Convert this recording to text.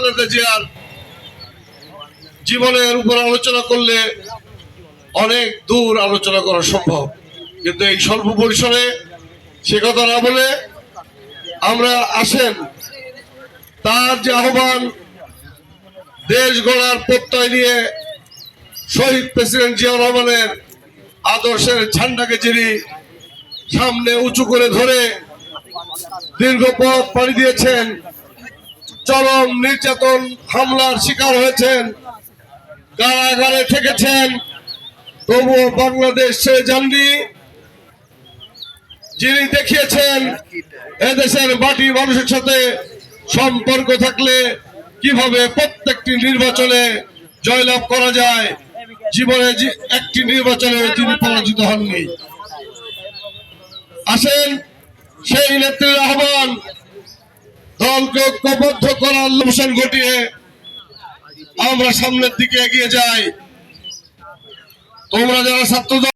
খালেদা জিয়ার জীবনের উপর আলোচনা করলে অনেক দূর আলোচনা করা সম্ভব। কিন্তু এই স্বল্প পরিসরে সে কথা না বলে আমরা আসেন। তার যে আহ্বান, দেশ গড়ার প্রত্যয় নিয়ে শহীদ প্রেসিডেন্ট জিয়া রহমানের আদর্শের ঝান্ডাকে যিনি সামনে উঁচু করে ধরে দীর্ঘ পথ পাড়ি দিয়েছেন চরম নির্যাতন হামলার শিকার হয়েছেন। কারাগারে থেকেছেন। তবুও বাংলাদেশ ছেড়ে যাননি। যিনি দেখিয়েছেন, এদেশের মাটি মানুষের সাথে সম্পর্ক থাকলে কীভাবে প্রত্যেকটি নির্বাচনে জয়লাভ করা যায়, জীবনে একটি নির্বাচনে তিনি পরাজিত হননি। আসেন সেই নেত্রীর আহ্বান দলকে ঐক্যবদ্ধ করার লোকসান ঘটিয়ে আমরা সামনের দিকে এগিয়ে যাই। তোমরা যারা ছাত্র